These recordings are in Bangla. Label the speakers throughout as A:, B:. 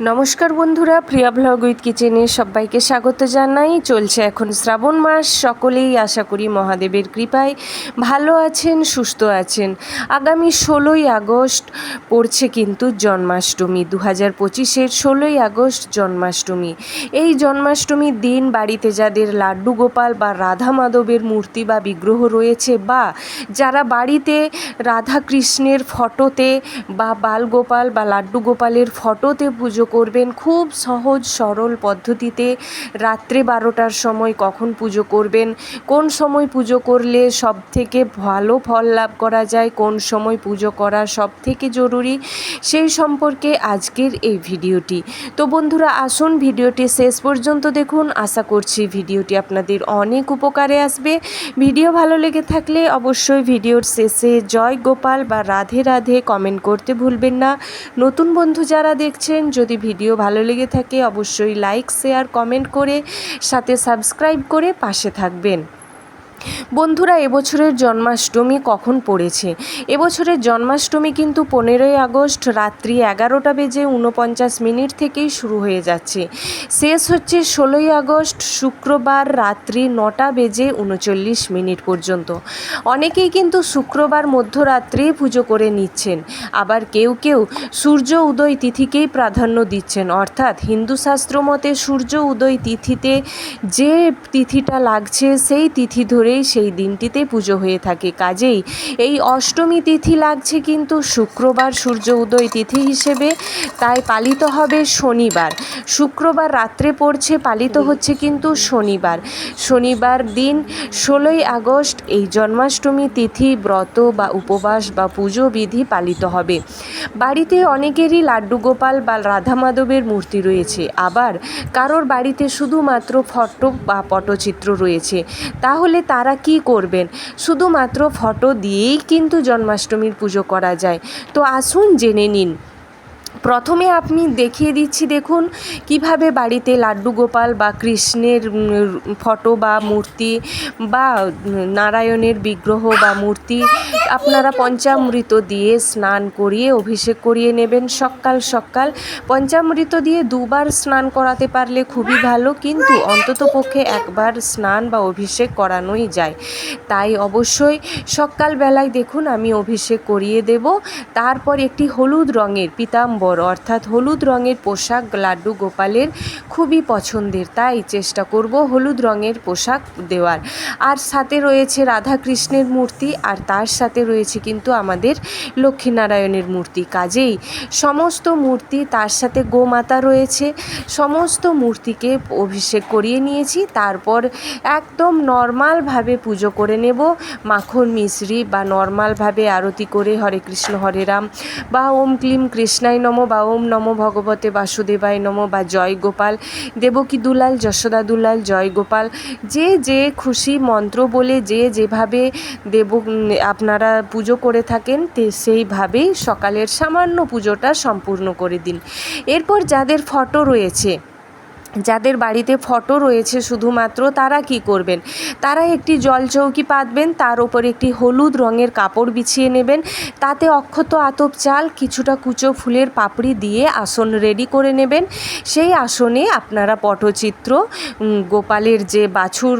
A: নমস্কার বন্ধুরা, প্রিয়া ব্লগ উইথ কিচেনে সবাইকে স্বাগত জানাই। চলছে এখন শ্রাবণ মাস, সকলেই আশা করি মহাদেবের কৃপায় ভালো আছেন, সুস্থ আছেন। আগামী ষোলোই আগস্ট পড়ছে কিন্তু জন্মাষ্টমী দু হাজার পঁচিশের ষোলোই আগস্ট জন্মাষ্টমী। এই জন্মাষ্টমীর দিন বাড়িতে যাদের লাড্ডু গোপাল বা রাধা মাধবের মূর্তি বা বিগ্রহ রয়েছে বা যারা বাড়িতে রাধা কৃষ্ণের ফটোতে বা বালগোপাল বা লাড্ডু গোপালের ফটোতে পুজো করবেন খুব সহজ, সরল পদ্ধতিতে রাত্রে বারোটার সময় কখন পুজো করবেন, কোন সময় পুজো করলে সব থেকে ভালো ফল লাভ করা যায়, কোন সময় পুজো করা সব থেকে জরুরি, সেই সম্পর্কে আজকের এই ভিডিওটি। তো বন্ধুরা, আসুন ভিডিওটি শেষ পর্যন্ত দেখুন। আশা করছি ভিডিওটি আপনাদের অনেক উপকারে আসবে। ভিডিও ভালো লেগে থাকলে অবশ্যই ভিডিওর শেষে জয় গোপাল বা রাধে রাধে কমেন্ট করতে ভুলবেন না। নতুন বন্ধু যারা দেখছেন, যদি ভিডিও ভালো লেগে থাকে অবশ্যই লাইক শেয়ার কমেন্ট করে সাথে সাবস্ক্রাইব করে পাশে থাকবেন। বন্ধুরা, এবছরের জন্মাষ্টমী কখন পড়েছে? এবছরের জন্মাষ্টমী কিন্তু পনেরোই আগস্ট রাত্রি এগারোটা বেজে উনপঞ্চাশ মিনিট থেকেই শুরু হয়ে যাচ্ছে। শেষ হচ্ছে ষোলোই আগস্ট, শুক্রবার রাত্রি নটা বেজে উনচল্লিশ মিনিট পর্যন্ত। অনেকেই কিন্তু শুক্রবার মধ্যরাত্রে পুজো করে নিচ্ছেন। আবার কেউ কেউ সূর্য উদয় তিথিকেই প্রাধান্য দিচ্ছেন। অর্থাৎ হিন্দু শাস্ত্র মতে সূর্য উদয় তিথিতে যে তিথিটা লাগছে, সেই তিথি ধরেই সেই দিনটিতে পুজো হয়ে থাকে। কাজেই এই অষ্টমী তিথি লাগছে কিন্তু শুক্রবার সূর্য উদয় তিথি হিসেবে, তাই পালিত হবে শনিবার। শুক্রবার রাত্রে পড়ছে, পালিত হচ্ছে কিন্তু শনিবার। শনিবার দিন ষোলোই আগস্ট এই জন্মাষ্টমী তিথি ব্রত বা উপবাস বা পুজো বিধি পালিত হবে। বাড়িতে অনেকেরই লাড্ডু গোপাল বা রাধা মাধবের মূর্তি রয়েছে। আবার কারোর বাড়িতে শুধুমাত্র ফটো বা পটচিত্র রয়েছে। তাহলে তারা কি করবেন? শুধুমাত্র ফটো দিয়েই কিন্তু জন্মাষ্টমীর পুজো করা যায়। তো আসুন জেনে নিন। প্রথমে আপনি দেখিয়ে দিচ্ছি দেখুন কীভাবে বাড়িতে লাড্ডু গোপাল বা কৃষ্ণের ফটো বা মূর্তি বা নারায়ণের বিগ্রহ বা মূর্তি আপনারা পঞ্চামৃত দিয়ে স্নান করিয়ে, অভিষেক করিয়ে নেবেন। সকাল সকাল পঞ্চামৃত দিয়ে দুবার স্নান করাতে পারলে খুবই ভালো, কিন্তু অন্ততপক্ষে একবার স্নান বা অভিষেক করানোই যায়। তাই অবশ্যই সকালবেলায় দেখুন আমি অভিষেক করিয়ে দেব। তারপর একটি হলুদ রঙের পিতাম্বর অর্থাৎ হলুদ রঙের পোশাক লাড্ডু গোপালের খুবই পছন্দের, তাই চেষ্টা করব হলুদ রঙের পোশাক দেওয়ার। আর সাথে রয়েছে রাধা কৃষ্ণের মূর্তি, আর তার সাথে রয়েছে কিন্তু আমাদের লক্ষ্মীনারায়ণের মূর্তি। কাজেই সমস্ত মূর্তি, তার সাথে গোমাতা রয়েছে, সমস্ত মূর্তিকে অভিষেক করিয়ে নিয়েছি, তারপর একদম নর্মালভাবে পুজো করে নেব। মাখন মিশ্রি বা নর্মালভাবে আরতি করে হরে কৃষ্ণ, হরে রাম বা ওম ক্লিম কৃষ্ণায় নম বা ওম নম ভগবতে বাসুদেবায় নম বা জয় গোপাল। দেবকী দুলাল, যশোদা দুলাল, জয় গোপাল। যে যে খুশি মন্ত্র বলে যে যেভাবে দেব, আপনারা পুজো করে থাকেন, তে সেইভাবেই সকালের সামান্য পুজোটা সম্পূর্ণ করে দিন। এরপর যাদের ফটো রয়েছে যাদের বাড়িতে ফটো রয়েছে শুধুমাত্র তারা কি করবেন? তারা একটি জল চৌকি পাতবেন, তার ওপর একটি হলুদ রঙের কাপড় বিছিয়ে নেবেন, তাতে অক্ষত আতপ চাল, কিছুটা কুচো ফুলের পাপড়ি দিয়ে আসন রেডি করে নেবেন। সেই আসনে আপনারা পটচিত্র গোপালের যে বাছুর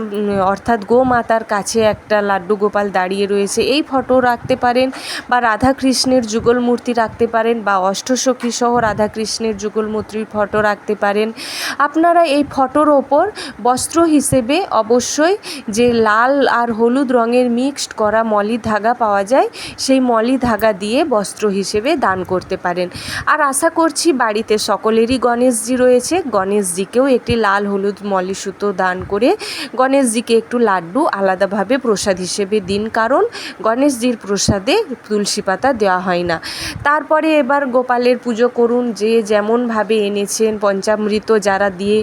A: অর্থাৎ গোমাতার কাছে একটা লাড্ডু গোপাল দাঁড়িয়ে রয়েছে, এই ফটো রাখতে পারেন বা রাধাকৃষ্ণের যুগল মূর্তি রাখতে পারেন বা অষ্টসখী সহ রাধাকৃষ্ণের যুগল মূর্তির ফটো রাখতে পারেন। আপনার আপনারা এই ফটোর ওপর বস্ত্র হিসেবে অবশ্যই যে লাল আর হলুদ রঙের মিক্সড করা মলি ধাগা পাওয়া যায়, সেই মলি ধাগা দিয়ে বস্ত্র হিসেবে দান করতে পারেন। আর আশা করছি বাড়িতে সকলেরই গণেশজি রয়েছে। গণেশজিকেও একটি লাল হলুদ মলি সুতো দান করে গণেশজিকে একটু লাড্ডু আলাদাভাবে প্রসাদ হিসেবে দিন, কারণ গণেশজির প্রসাদে তুলসী পাতা দেওয়া হয় না। তারপরে এবার গোপালের পুজো করুন। যে যেমনভাবে এনেছেন পঞ্চামৃত যারা দিয়ে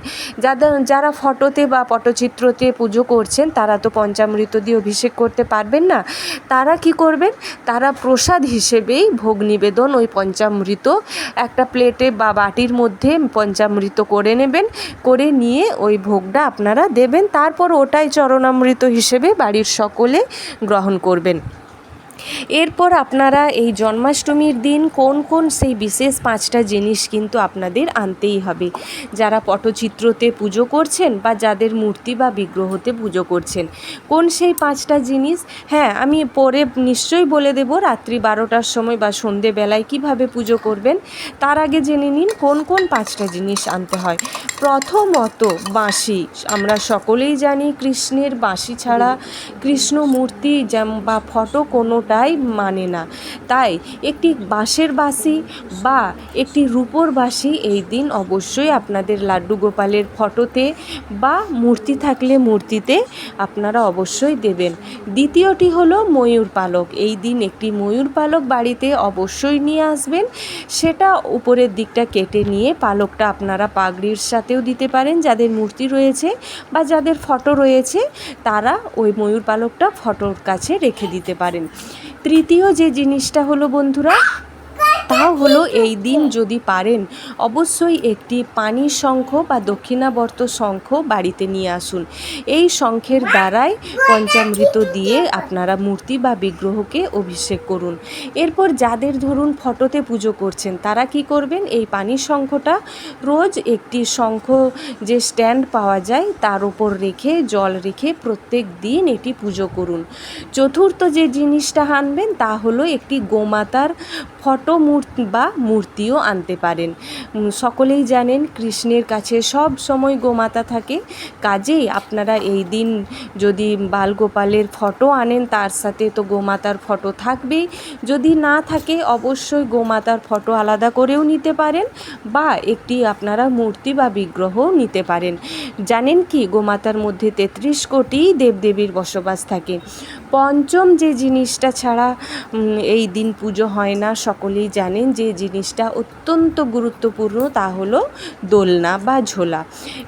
A: যাদের যারা ফটোতে বা পটচিত্রতে পুজো করছেন, তারা তো পঞ্চামৃত দিয়ে অভিষেক করতে পারবেন না। তারা কি করবেন? তারা প্রসাদ হিসেবেই ভোগ নিবেদন ওই পঞ্চামৃত একটা প্লেটে বা বাটির মধ্যে পঞ্চামৃত করে নেবেন, করে নিয়ে ওই ভোগটা আপনারা দেবেন। তারপর ওটাই চরণামৃত হিসেবে বাড়ির সকলে গ্রহণ করবেন। এরপর আপনারা এই জন্মাষ্টমীর দিন কোন কোন সেই বিশেষ পাঁচটা জিনিস কিন্তু আপনাদের আনতেই হবে। যারা পটচিত্রতে পুজো করছেন বা যাদের মূর্তি বা বিগ্রহতে পুজো করছেন, কোন সেই পাঁচটা জিনিস? হ্যাঁ আমি পরে নিশ্চয়ই বলে দেব রাত্রি বারোটার সময় বা সন্ধেবেলায় কীভাবে পুজো করবেন। তার আগে জেনে নিন কোন কোন পাঁচটা জিনিস আনতে হয়। প্রথমত বাঁশি, আমরা সকলেই জানি কৃষ্ণের বাঁশি ছাড়া কৃষ্ণ মূর্তি বা ফটো কোনোটাই মানে না। তাই একটি বাঁশের বাঁশি বা একটি রূপোর বাঁশি এই দিন অবশ্যই আপনাদের লাড্ডু গোপালের ফটোতে বা মূর্তি থাকলে মূর্তিতে আপনারা অবশ্যই দেবেন। দ্বিতীয়টি হলো ময়ূর পালক। এই দিন একটি ময়ূর পালক বাড়িতে অবশ্যই নিয়ে আসবেন। সেটা উপরের দিকটা কেটে নিয়ে পালকটা আপনারা পাগড়ির সাথেও দিতে পারেন। যাদের মূর্তি রয়েছে বা যাদের ফটো রয়েছে, তারা ওই ময়ূর পালকটা ফটোর কাছে রেখে দিতে পারেন। তৃতীয় যে জিনিসটা হলো বন্ধুরা তা হলো এই দিন যদি পারেন, অবশ্যই একটি পানির শঙ্খ বা দক্ষিণাবর্ত শঙ্খ বাড়িতে নিয়ে আসুন। এই শঙ্খের দ্বারাই পঞ্চামৃত দিয়ে আপনারা মূর্তি বা বিগ্রহকে অভিষেক করুন। এরপর যাদের ধরুন ফটোতে পুজো করছেন, তারা কি করবেন? এই পানির শঙ্খটা রোজ একটি শঙ্খ যে স্ট্যান্ড পাওয়া যায়, তার উপর রেখে, জল রেখে প্রত্যেক দিন এটি পুজো করুন। চতুর্থ যে জিনিসটা আনবেন তা হলো একটি গোমাতার ফটো মূর্তি বা মূর্তিও আনতে পারেন। সকলেই জানেন কৃষ্ণের কাছে সব সময় গোমাতা থাকে। কাজেই আপনারা এই দিন যদি বালগোপালের ফটো আনেন, তার সাথে তো গোমাতার ফটো থাকবেই। যদি না থাকে, অবশ্যই গোমাতার ফটো আলাদা করেও নিতে পারেন বা একটি আপনারা মূর্তি বা বিগ্রহও নিতে পারেন। জানেন কি, গোমাতার মধ্যে তেত্রিশ কোটি দেবদেবীর বসবাস থাকে। পঞ্চম যে জিনিসটা ছাড়া এই দিন পুজো হয় না, সকলেই জানেন যে জিনিসটা অত্যন্ত গুরুত্বপূর্ণ, তা হলো দোলনা বা ঝোলা।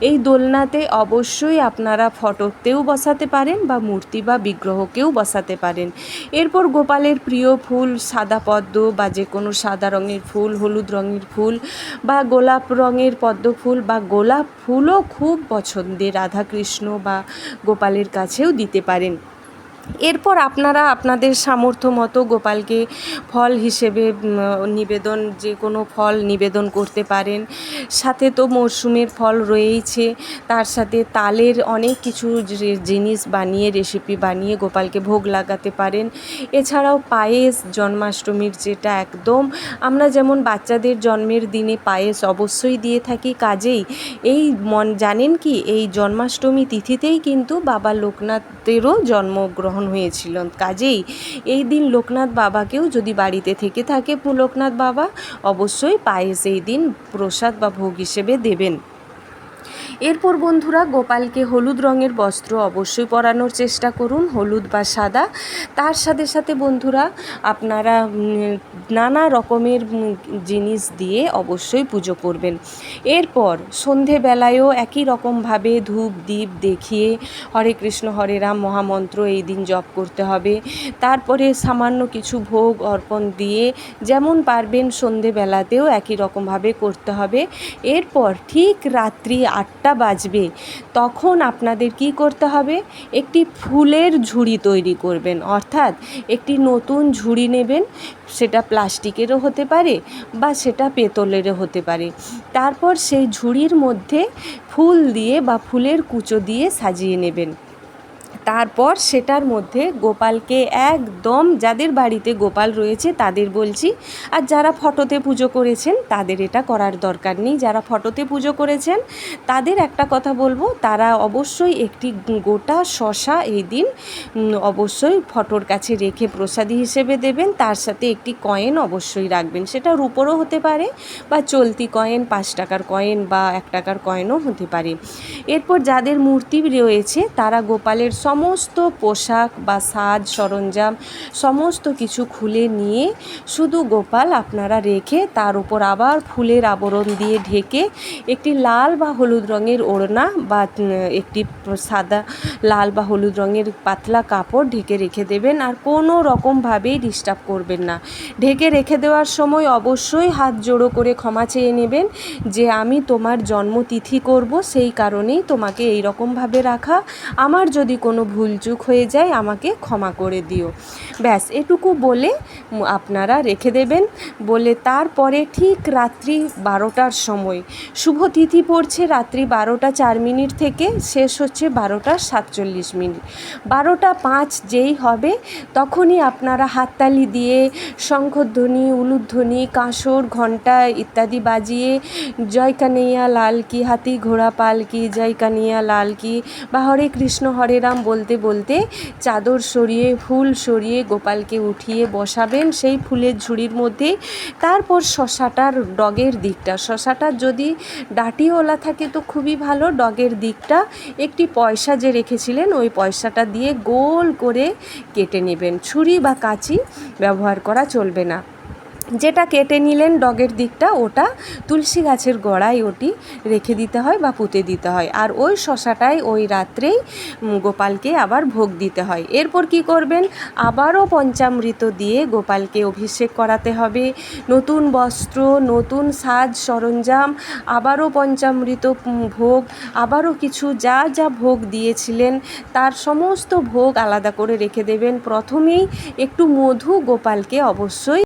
A: এই দোলনাতে অবশ্যই আপনারা ফটোতেও বসাতে পারেন বা মূর্তি বা বিগ্রহকেও বসাতে পারেন। এরপর গোপালের প্রিয় ফুল, সাদা পদ্ম বা যে কোনো সাদা রঙের ফুল, হলুদ রঙের ফুল বা গোলাপ রঙের পদ্ম ফুল বা গোলাপ ফুলও খুব পছন্দের, রাধাকৃষ্ণ বা গোপালের কাছেও দিতে পারেন। এরপর আপনারা আপনাদের সামর্থ্য মতো গোপালকে ফল হিসেবে নিবেদন, যে কোনো ফল নিবেদন করতে পারেন। সাথে তো মরশুমের ফল রয়েইছে। তার সাথে তালের অনেক কিছু জিনিস বানিয়ে রেসিপি বানিয়ে গোপালকে ভোগ লাগাতে পারেন। এছাড়াও পায়েস, জন্মাষ্টমীর যেটা একদম, আমরা যেমন বাচ্চাদের জন্মের দিনে পায়েস অবশ্যই দিয়ে থাকি, কাজেই এই মন, জানেন কি? এই জন্মাষ্টমী তিথিতেই কিন্তু বাবা লোকনাথেরও জন্মগ্রহণ হয়েছিল। কাজেই এই দিন লোকনাথ বাবাকেও যদি বাড়িতে থেকে থাকে লোকনাথ বাবা, অবশ্যই পায়েস এই দিন প্রসাদ বা ভোগ হিসেবে দেবেন। এরপর বন্ধুরা গোপালকে হলুদ রঙের বস্ত্র অবশ্যই পরানোর চেষ্টা করুন, হলুদ বা সাদা। তার সাথে সাথে বন্ধুরা আপনারা নানা রকমের জিনিস দিয়ে অবশ্যই পুজো করবেন। এরপর সন্ধেবেলায়ও একই রকমভাবে ধূপ দ্বীপ দেখিয়ে হরে কৃষ্ণ, হরে রাম মহামন্ত্র এই দিন জপ করতে হবে। তারপরে সামান্য কিছু ভোগ অর্পণ দিয়ে যেমন পারবেন সন্ধেবেলাতেও একই রকমভাবে করতে হবে। এরপর ঠিক রাত্রি আটটা বাজবে। তখন আপনাদের কি করতে হবে? একটি ফুলের ঝুড়ি তৈরি করবেন। অর্থাৎ একটি নতুন ঝুড়ি নেবেন। সেটা প্লাস্টিকেরও হতে পারে বা সেটা পেতলেরও হতে পারে। তারপর সেই ঝুড়ির মধ্যে ফুল দিয়ে বা ফুলের কুচো দিয়ে সাজিয়ে নেবেন। তারপর সেটার মধ্যে গোপালকে একদম যাদের বাড়িতে গোপাল রয়েছে তাদের বলছি, আর যারা ফটোতে পুজো করেছেন তাদের এটা করার দরকার নেই। যারা ফটোতে পুজো করেছেন তাদের একটা কথা বলব, তারা অবশ্যই একটি গোটা শশা এই দিন অবশ্যই ফটোর কাছে রেখে প্রসাদী হিসেবে দেবেন। তার সাথে একটি কয়েন অবশ্যই রাখবেন। সেটা রুপোরও হতে পারে বা চলতি কয়েন, পাঁচ টাকার কয়েন বা এক টাকার কয়েনও হতে পারে। এরপর যাদের মূর্তি রয়েছে তারা গোপালের সমস্ত পোশাক বা সাজ সরঞ্জাম সমস্ত কিছু খুলে নিয়ে শুধু গোপাল আপনারা রেখে তার উপর আবার ফুলের আবরণ দিয়ে ঢেকে একটি লাল বা হলুদ রঙের ওড়না বা একটি সাদা লাল বা হলুদ রঙের পাতলা কাপড় ঢেকে রেখে দেবেন আর কোনো রকমভাবেই ডিস্টার্ব করবেন না। ঢেকে রেখে দেওয়ার সময় অবশ্যই হাত জোড়ো করে ক্ষমা চেয়ে নেবেন যে আমি তোমার জন্মতিথি করব, সেই কারণেই তোমাকে এই রকমভাবে রাখা। আমার যদি কোনো ভুলচুক হয়ে যায়, আমাকে ক্ষমা করে দিও। ব্যাস, এটুকু বলে আপনারা রেখে দেবেন। বলে তারপরে ঠিক রাত্রি বারোটার সময়, শুভ তিথি পড়ছে রাত্রি বারোটা চার মিনিট থেকে, শেষ হচ্ছে বারোটা সাতচল্লিশ মিনিট। বারোটা পাঁচ যেই হবে, তখনই আপনারা হাততালি দিয়ে শঙ্খধ্বনি, উলুধ্বনি, কাঁসর, ঘণ্টা ইত্যাদি বাজিয়ে, জয় কানাইয়া লাল কি হাতি, ঘোড়া পাল কি, জয় কানাইয়া লাল কি, বা হরে কৃষ্ণ, হরে রাম বলতে বলতে চাদর সরিয়ে, ফুল সরিয়ে গোপালকে উঠিয়ে বসাবেন। সেই ফুলের ঝুড়ির মধ্যে তারপর শশাটার ডগের দিকটা। শশাটার যদি ডাটিওয়ালা থাকে তো খুবই ভালো। ডগের দিকটা একটি পয়সা যে রেখেছিলেন, ওই পয়সাটা দিয়ে গোল করে কেটে নেবেন। ছুরি বা কাঁচি ব্যবহার করা চলবে না। যেটা কেটে নিলেন ডগের দিকটা, ওটা তুলসী গাছের গোড়ায় ওটি রেখে দিতে হয় বা পুঁতে দিতে হয়। আর ওই শশাটাই ওই রাত্রেই গোপালকে আবার ভোগ দিতে হয়। এরপর কি করবেন? আবারও পঞ্চামৃত দিয়ে গোপালকে অভিষেক করাতে হবে। নতুন বস্ত্র, নতুন সাজ সরঞ্জাম, আবারও পঞ্চামৃত ভোগ, আবারও কিছু যা যা ভোগ দিয়েছিলেন, তার সমস্ত ভোগ আলাদা করে রেখে দেবেন। প্রথমেই একটু মধু গোপালকে অবশ্যই